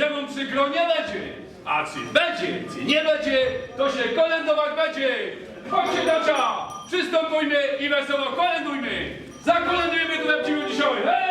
wiedzą przykro nie będzie. A czy będzie, czy nie będzie, to się kolędować będzie. Chodźcie na przystępujmy i wesoło kolędujmy. Zakolędujmy tu w dzisiaj. Hej!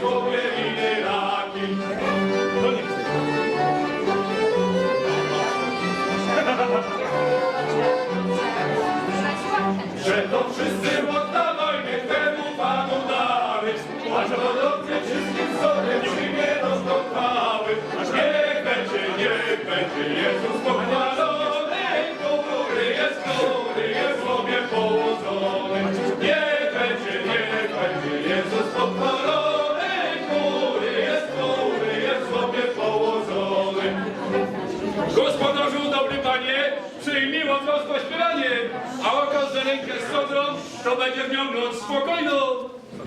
Go pośpieranie, a oko z rękę z kodrą, to będzie w nią noc spokojną.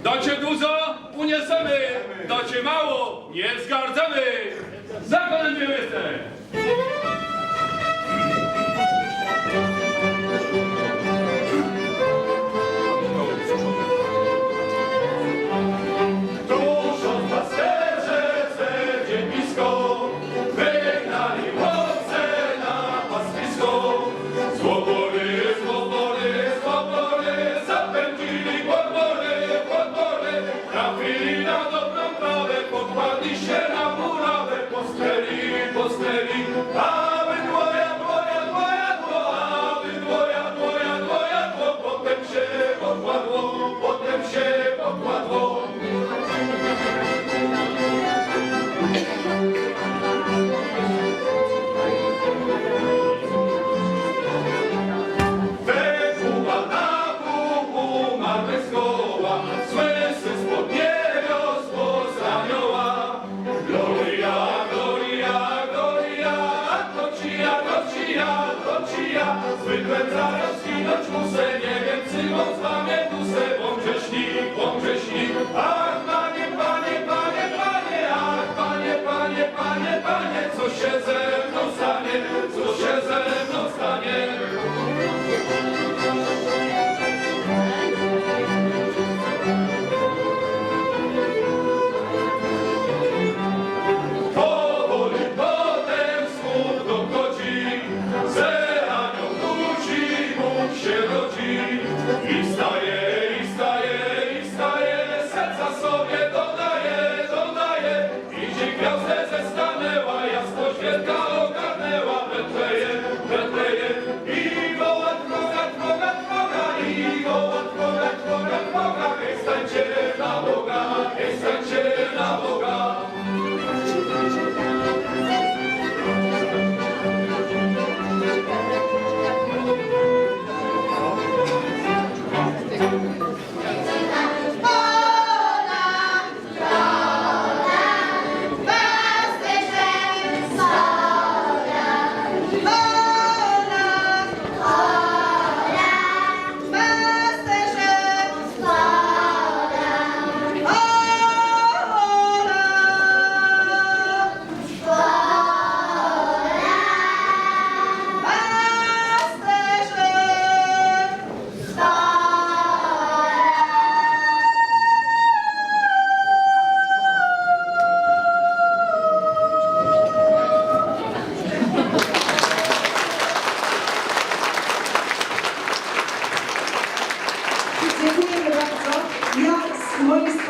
Dacie dużo, uniesiemy, dacie mało, nie zgardzamy. Zakonem nie.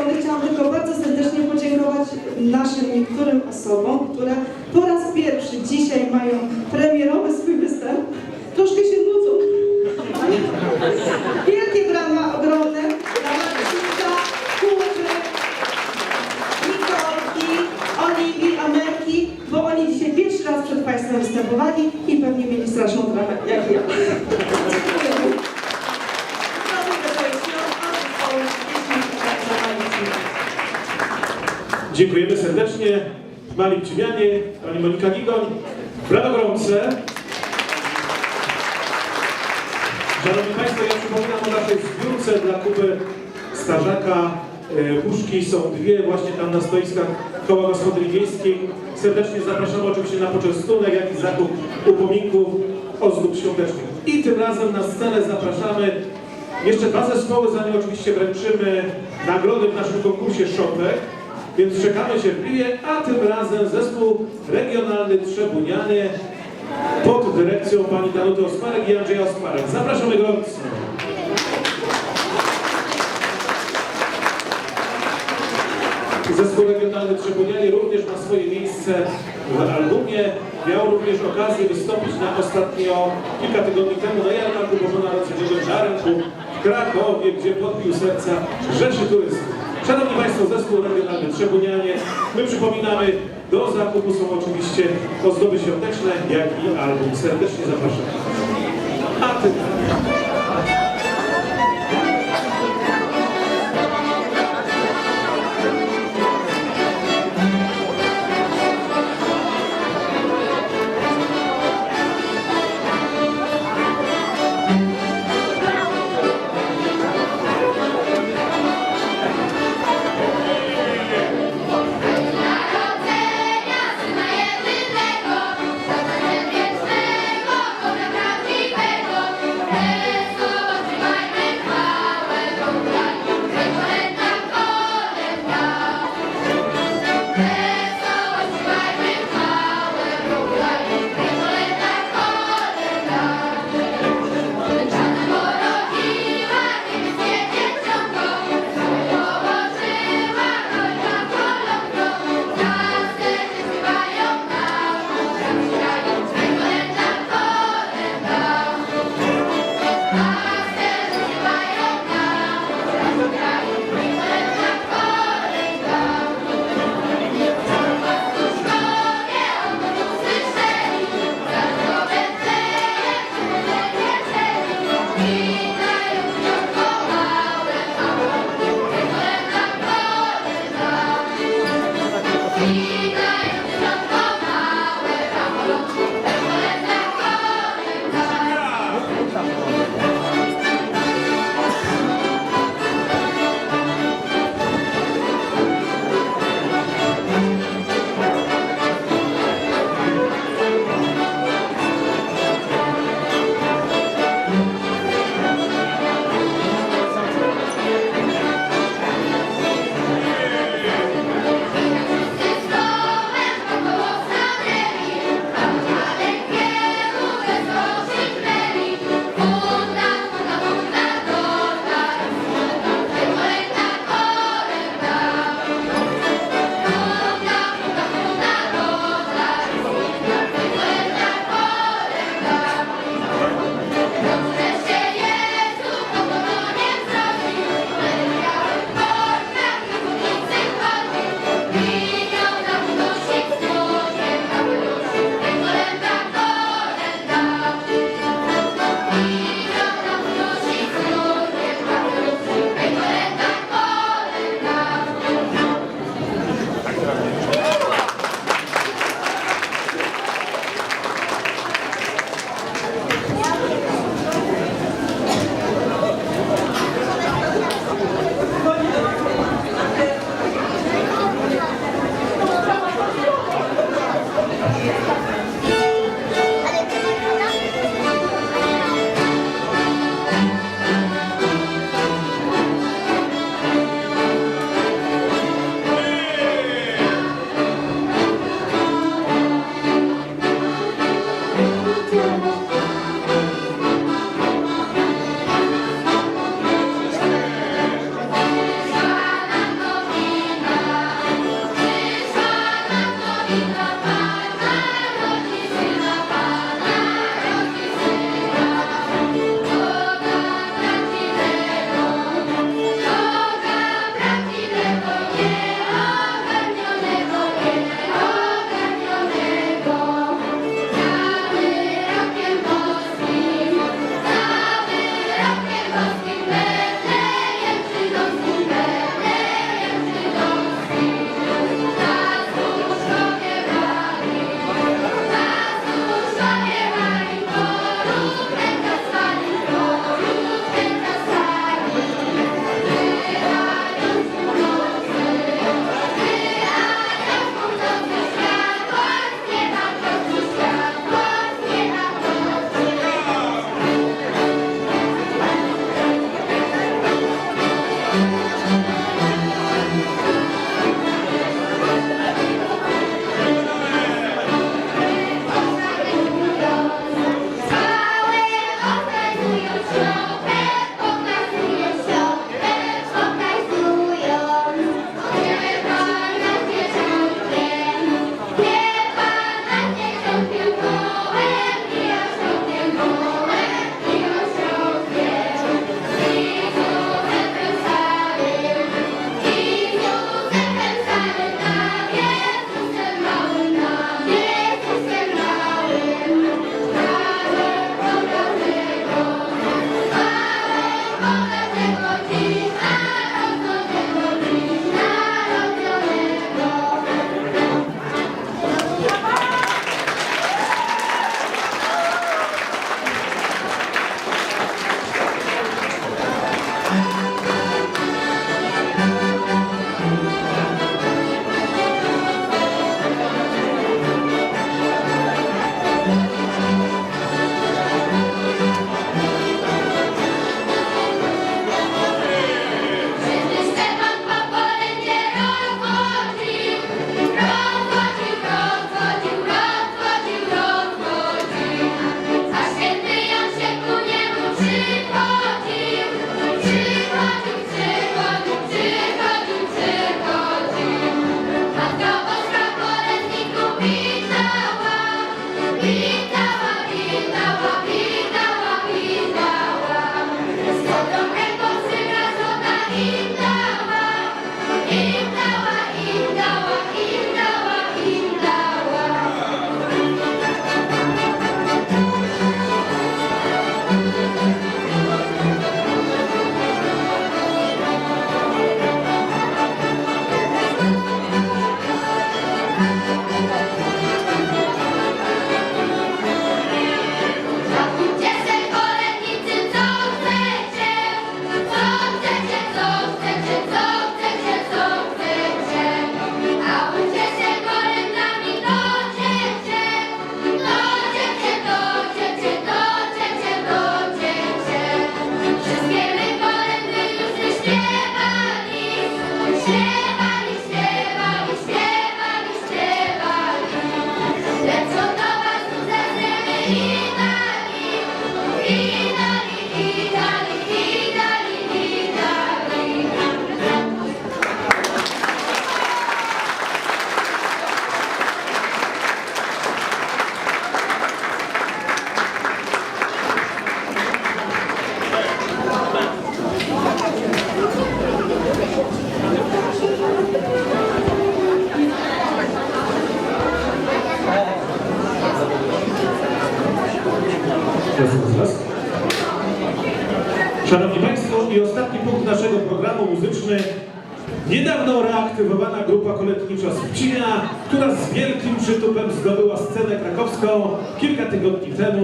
ale chciałam tylko bardzo serdecznie podziękować naszym niektórym osobom, które po raz pierwszy dzisiaj mają premierowy swój występ. Troszkę się nudzą. serdecznie. Mali Pcimianie, pani Monika Gigoń. Gorące. Szanowni Państwo, ja przypominam o naszej zbiórce dla Kuby Starzaka. E, Puszki są dwie właśnie tam na stoiskach koła gospodyni wiejskiej. Serdecznie zapraszamy oczywiście na poczęstunek, jak i zakup upominków, ozdób świątecznych. I tym razem na scenę zapraszamy jeszcze dwa zespoły, zanim oczywiście wręczymy nagrody w naszym konkursie Szopek. Więc czekamy cierpliwie, a tym razem zespół regionalny Trzebunianie pod dyrekcją pani Danuty Osmarek i Andrzeja Osmarek. Zapraszamy gorąco. Zespół regionalny Trzebunianie również ma swoje miejsce w albumie. Miał również okazję wystąpić na ostatnio kilka tygodni temu na jarmarku bożonarodzonego na rynku w Krakowie, gdzie podbił serca rzeszy turystów. Szanowni Państwo, zespół regionalny Trzebunianie. My przypominamy, do zakupu są oczywiście ozdoby świąteczne, jak i album. Serdecznie zapraszamy. A tym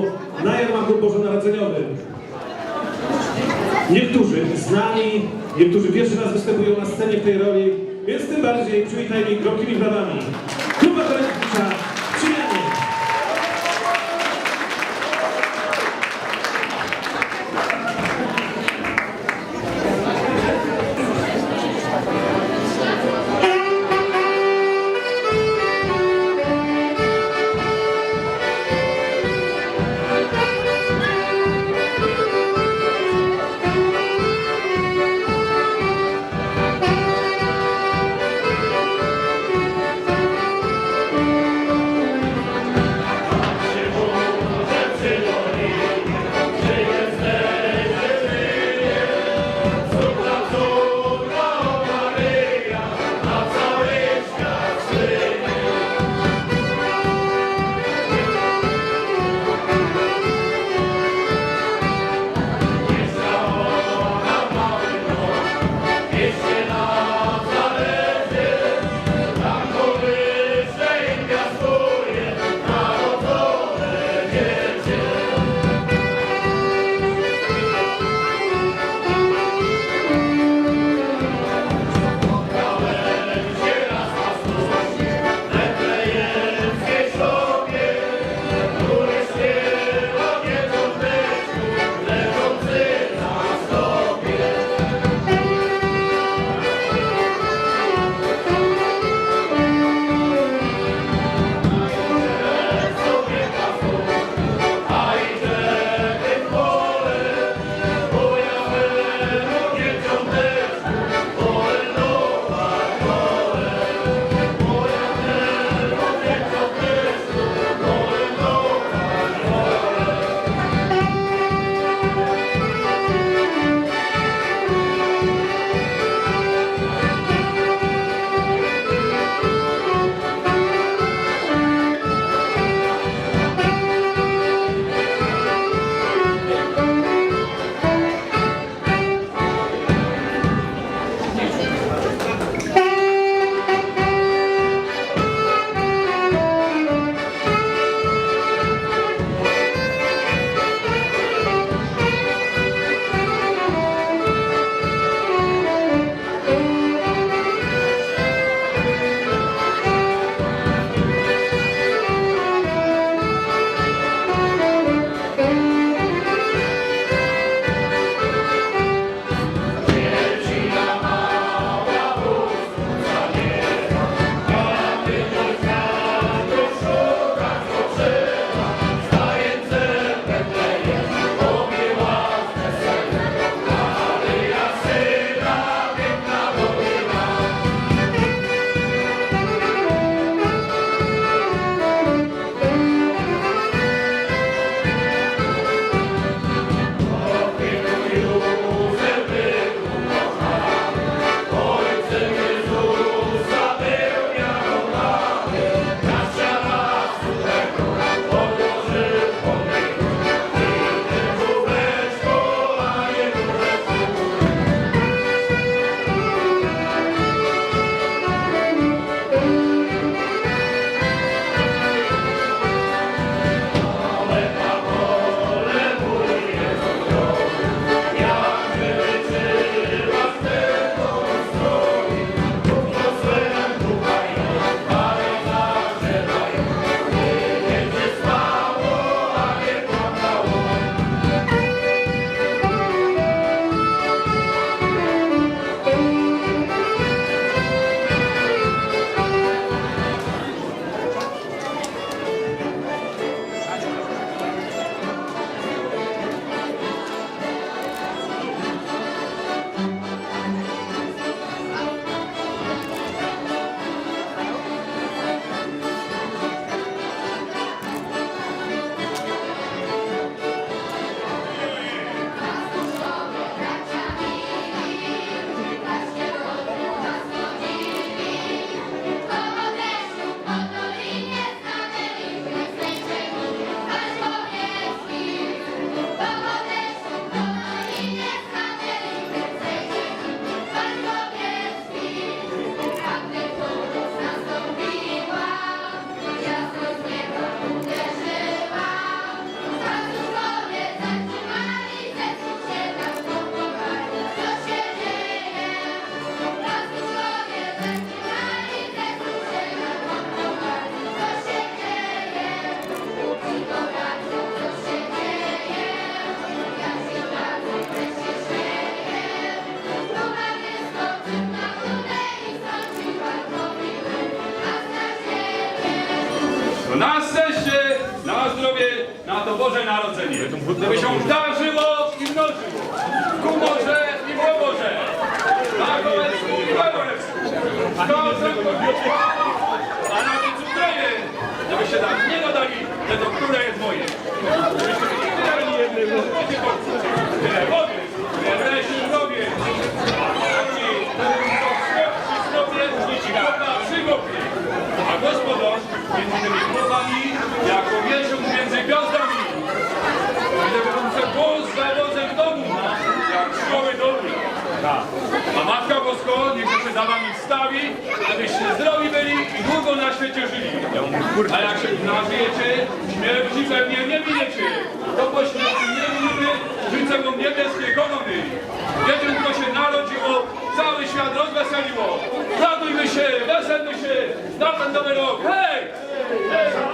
temu na jarmarku bożonarodzeniowym. Niektórzy znani, niektórzy pierwszy raz występują na scenie w tej roli, więc tym bardziej przywitajmy gromkimi brawami. Grupa koletnicza Будь Matka Bosko niech się za wami wstawi, żebyście zdrowi byli i długo na świecie żyli. A jak się nażyjecie, śmierci pewnie nie bijecie. To po śmierci nie widzimy, życzę wam niebieskiej korony. Dzieciątko się narodziło, cały świat rozweseliło. Radujmy się, weselmy się, na ten nowy rok. Hej!